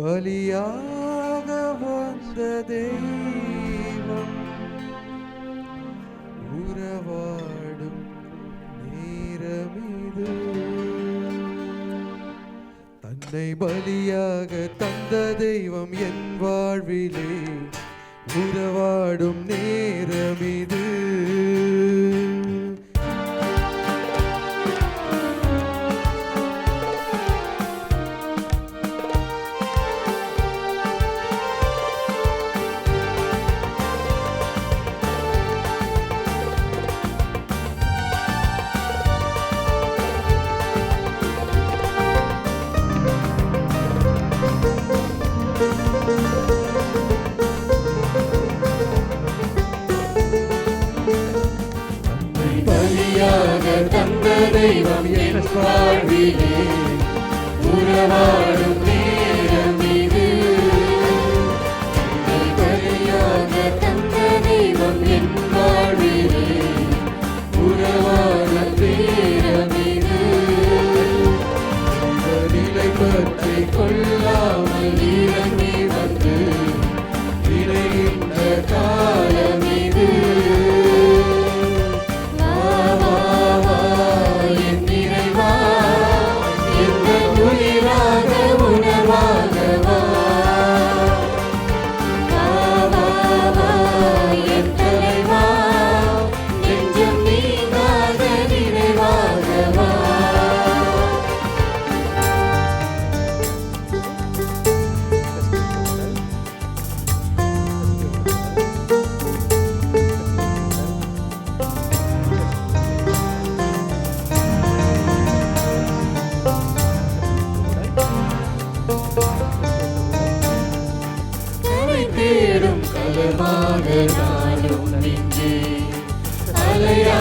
பலியாக வந்த தெய்வம். உறவாடும் நேரமிது. தன்னை பலியாக தந்த தெய்வம் என் வாழ்விலே. உறவாடும் நேரமிது. தெய்வம் என் வாழ்விலே உறவாடும் நேரம் இது வழியாக தந்த தெய்வம் என் வாழ்விலே உறவாட நேரம் இது நிலை பற்றி கொள்ளாமல் இறங்க ഭാരതാലും നിന്നെ അലയാ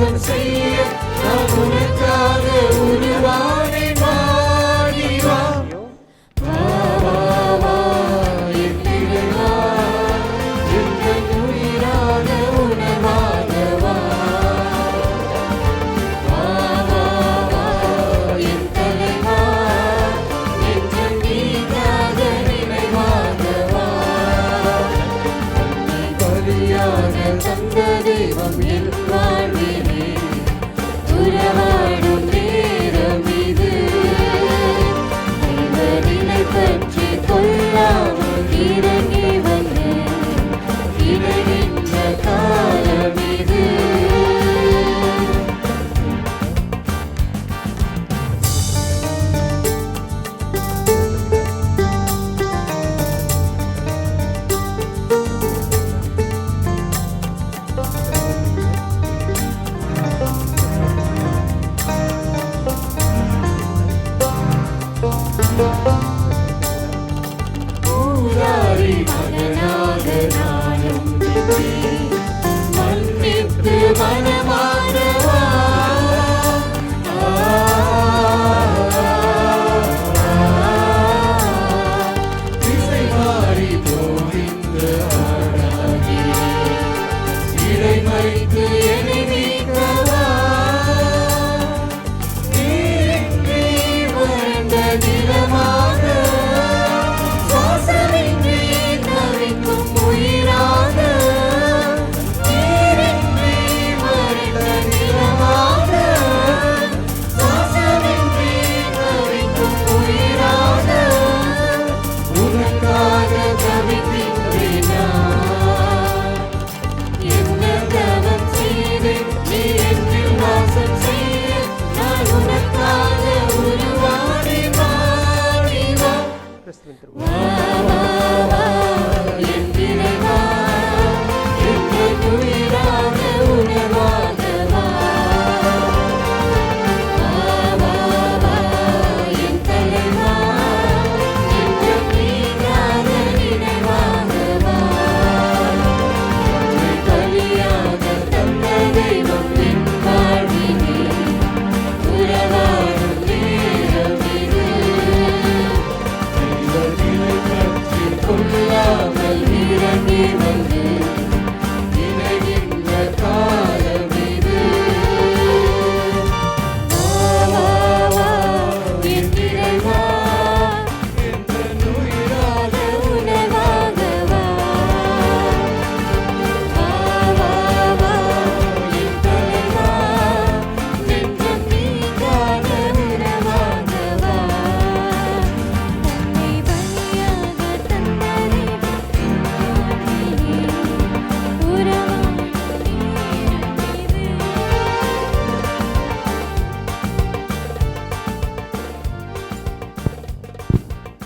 வாசம் செய்ய நான்